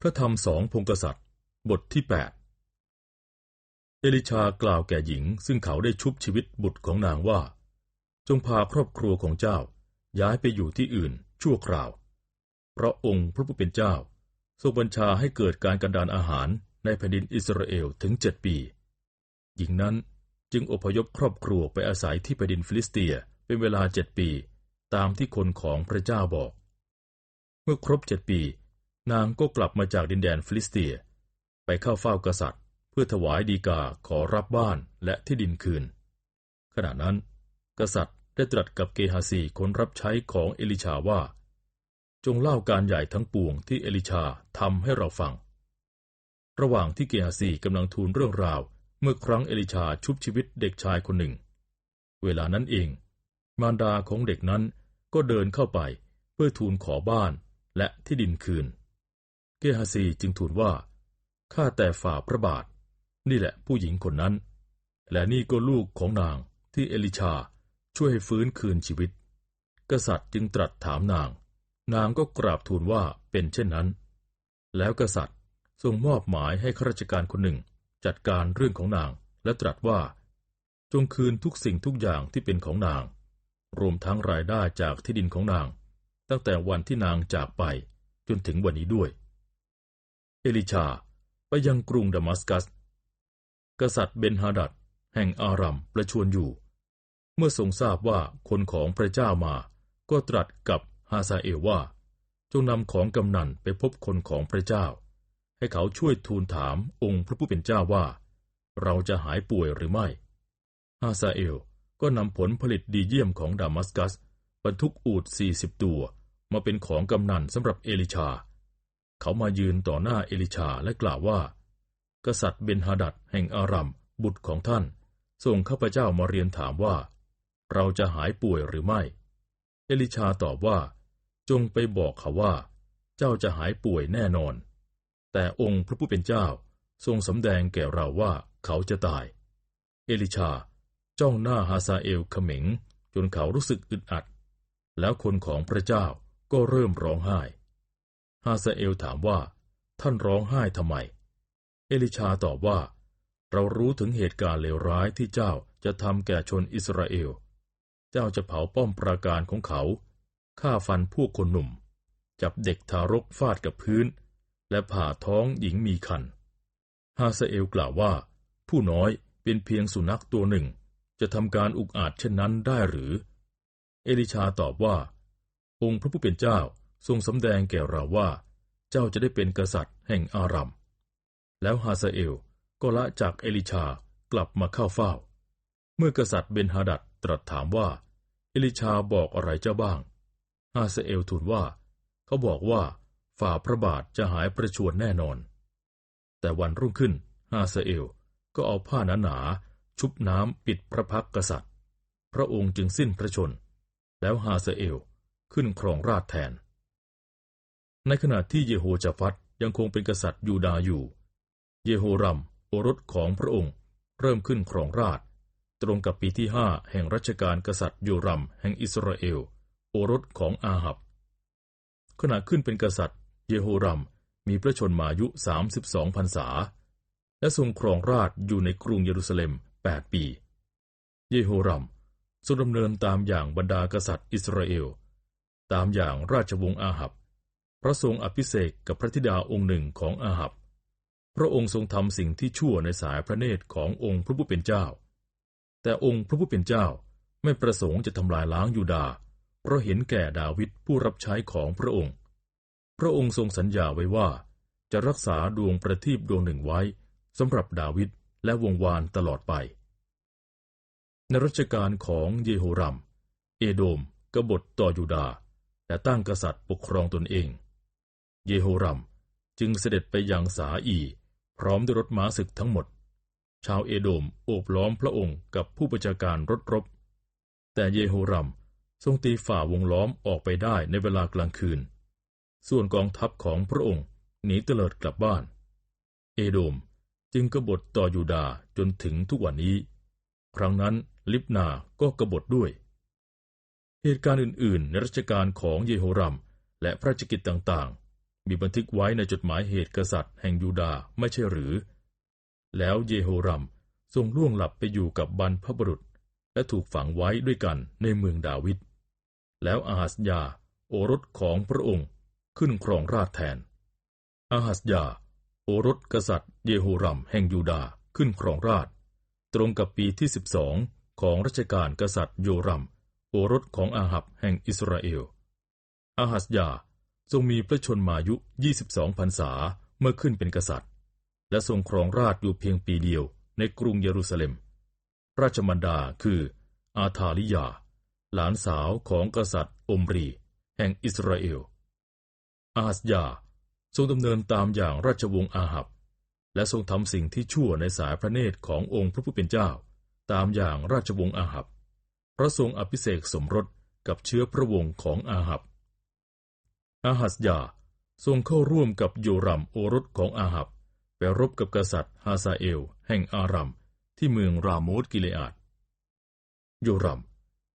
พระธรรมสองพงกษัตริย์ บทที่ 8 เอลิชากล่าวแก่หญิงซึ่งเขาได้ชุบชีวิตบุตรของนางว่า จงพาครอบครัวของเจ้าย้ายไปอยู่ที่อื่นชั่วคราว เพราะองค์พระผู้เป็นเจ้า ทรงบัญชาให้เกิดการกันดานอาหารในแผ่นดินอิสราเอลถึงเจ็ดปี หญิงนั้นจึงอพยพครอบครัวไปอาศัยที่แผ่นดินฟิลิสเตียเป็นเวลาเจ็ดปี ตามที่คนของพระเจ้าบอก เมื่อครบเจ็ดปี นางก็กลับมาจากดินแดนฟิลิสเตีย ไปเข้าเฝ้ากษัตริย์ เพื่อถวายดีกาขอรับบ้านและที่ดินคืน ขณะนั้น กษัตริย์ได้ตรัสกับเกฮาซีคนรับใช้ของเอลิชาว่า จงเล่าการใหญ่ทั้งปวงที่เอลิชาทำให้เราฟัง ระหว่างที่เกฮาซีกำลังทูลเรื่องราว เมื่อครั้งเอลิชาชุบชีวิตเด็กชายคนหนึ่ง เวลานั้นเอง มารดาของเด็กนั้นก็เดินเข้าไปเพื่อทูลขอบ้านและที่ดินคืน เกฮาซีจึงทูลว่า ข้าแต่ฝ่าพระบาท นี่แหละผู้หญิงคนนั้น และนี่ก็ลูกของนางที่เอลิชาช่วยให้ฟื้นคืนชีวิต กษัตริย์จึงตรัสถามนาง นางก็กราบทูลว่าเป็นเช่นนั้น แล้วกษัตริย์ทรงมอบหมายให้ข้าราชการคนหนึ่งจัดการเรื่องของนางและตรัสว่า จงคืนทุกสิ่งทุกอย่างที่เป็นของนาง รวมทั้งรายได้จากที่ดินของนาง ตั้งแต่วันที่นางจากไปจนถึงวันนี้ด้วย เอลิชาไปยังกรุงดามัสกัส กษัตริย์เบนฮาดัดแห่งอารัมประชวนอยู่ เมื่อทรงทราบว่าคนของพระเจ้ามา ก็ตรัสกับฮาซาเอลว่า จงนำของกำนันไปพบคนของพระเจ้า ให้เขาช่วยทูลถามองค์พระผู้เป็นเจ้าว่า เราจะหายป่วยหรือไม่ ฮาซาเอลก็นำผลผลิตดีเยี่ยมของดามัสกัส บรรทุกอูดสี่สิบตัว มาเป็นของกำนันสำหรับเอลิชา เขามายืนต่อหน้าเอลิชาและกล่าวว่า กษัตริย์เบนฮาดัดแห่งอารัมบุตรของท่าน ส่งข้าพเจ้ามาเรียนถามว่า เราจะหายป่วยหรือไม่ เอลิชาตอบว่า จงไปบอกเขาว่า เจ้าจะหายป่วยแน่นอน แต่องค์พระผู้เป็นเจ้าทรงสำแดงแก่เราว่าเขาจะตาย เอลิชา จ้องหน้าฮาซาเอลเขม็งจนเขารู้สึกอึดอัด แล้วคนของพระเจ้าก็เริ่มร้องไห้ ฮาซาเอลถามว่า ท่านร้องไห้ทำไม เอลิชาตอบว่า เรารู้ถึงเหตุการณ์เลวร้ายที่เจ้าจะทำแก่ชนอิสราเอล เจ้าจะเผาป้อมปราการของเขาฆ่าฟันพวกคนหนุ่ม จับเด็กทารกฟาดกับพื้น และผ่าท้องหญิงมีคันฮาซาเอลกล่าวว่า ผู้น้อยเป็นเพียงสุนัขตัวหนึ่ง จะทำการอุกอาจเช่นนั้นได้หรือ เอลิชาตอบว่า องค์พระผู้เป็นเจ้า ทรงสำแดงแก่เราว่า เจ้าจะได้เป็นกษัตริย์แห่งอารัม แล้วฮาซาเอลก็ละจากเอลิชากลับมาเข้าเฝ้า เมื่อกษัตริย์เบนฮาดัดตรัสถามว่า เอลิชาบอกอะไรเจ้าบ้าง ฮาซาเอลทูลว่า เขาบอกว่า ฝ่าพระบาทจะหายประชวรแน่นอน แต่วันรุ่งขึ้นฮาซาเอลก็เอาผ้าหนาๆชุบน้ำปิดพระพักกษัตริย์ พระองค์จึงสิ้นพระชน แล้วฮาซาเอลขึ้นครองราชแทน ในขณะที่เยโฮจาฟัตยังคงเป็นกษัตริย์ยูดาอยู่ เยโฮรัมโอรสของพระองค์เริ่มขึ้นครองราช ตรงกับปีที่ห้าแห่งรัชกาลกษัตริย์โยรัมแห่งอิสราเอล โอรสของอาหับ ขณะขึ้นเป็นกษัตริย์ เยโฮรัมมีพระชนมายุสามสิบสองพรรษา และทรงครองราชอยู่ในกรุงเยรูซาเล็มแปดปี เยโฮรัมทรงดำเนินตามอย่างบรรดากษัตริย์อิสราเอล ตามอย่างราชวงศ์อาหับ พระทรงอภิเษกกับพระธิดาองค์หนึ่งของอาหับ พระองค์ทรงทำสิ่งที่ชั่วในสายพระเนตรขององค์พระผู้เป็นเจ้า แต่องค์พระผู้เป็นเจ้าไม่ประสงค์จะทำลายล้างยูดา เพราะเห็นแก่ดาวิดผู้รับใช้ของพระองค์ พระองค์ทรงสัญญาไว้ว่า จะรักษาดวงประทีปดวงหนึ่งไว้สำหรับดาวิดและวงวานตลอดไป ในรัชกาลของเยโฮรัม เอโดมกบฏต่อยูดา และตั้งกษัตริย์ปกครองตนเอง เยโฮรัมจึงเสด็จไปยังสาอี พร้อมด้วยรถม้าศึกทั้งหมด ชาวเอโดมโอบล้อมพระองค์กับผู้ประชาการรถรบ แต่เยโฮรัมทรงตีฝ่าวงล้อมออกไปได้ในเวลากลางคืน ส่วนกองทัพของพระองค์หนีเตลิดกลับบ้าน เอโดมจึงกบฏต่อยูดาจนถึงทุกวันนี้ ครั้งนั้นลิบนาก็กบฏด้วย เหตุการณ์อื่นๆ ในรัชกาลของเยโฮรัม และพระราชกิจต่าง มีบันทึกไว้ในจดหมายเหตุกษัตริย์แห่งยูดาห์ไม่ใช่หรือ แล้วเยโฮรัมทรงล่วงหลับไปอยู่กับบรรพบุรุษ และถูกฝังไว้ด้วยกันในเมืองดาวิด แล้วอาหัสยาโอรสของพระองค์ขึ้นครองราชแทน อาหัสยาโอรสกษัตริย์เยโฮรัมแห่งยูดาห์ขึ้นครองราช ตรงกับปีที่สิบสองของรัชกาลกษัตริย์โยรัม โอรสของอาหับแห่งอิสราเอล อาหัสยา ทรงมีพระชนมายุ 22 พรรษาเมื่อขึ้นเป็นกษัตริย์ และทรงครองราชอยู่เพียงปีเดียวในกรุงเยรูซาเล็ม ราชมันดาคือ อาธาลิยา หลานสาวของกษัตริย์อมรี แห่งอิสราเอล อาสยาทรงดำเนินตามอย่างราชวงศ์อาหับ และทรงทำสิ่งที่ชั่วในสายพระเนตรขององค์พระผู้เป็นเจ้า ตามอย่างราชวงศ์อาหับเพราะทรงอภิเษกสมรสกับเชื้อพระวงศ์ของอาหับ อาหัสยาทรงเข้าร่วมกับโยรัมโอรสของอาหับไปรบกับกษัตริย์ฮาซาเอล แห่งอารัมที่เมืองราโมตกิเลอาดโยรัม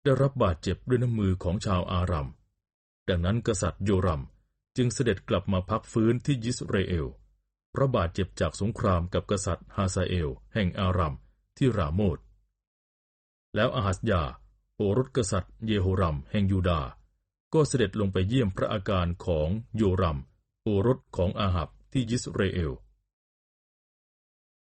ได้รับบาดเจ็บด้วยน้ำมือของชาวอารัม ดังนั้นกษัตริย์โยรัมจึงเสด็จกลับมาพักฟื้นที่ยิสราเอลเพราะบาดเจ็บจากสงครามกับกษัตริย์ฮาซาเอล แห่งอารัมที่ราโมตแล้วอาหัสยาโอรสกษัตริย์เยโฮรัม แห่งยูดาห์ ก็เสด็จลงไปเยี่ยมพระอาการของโยรัม โอรสของอาหับที่ยิสราเอล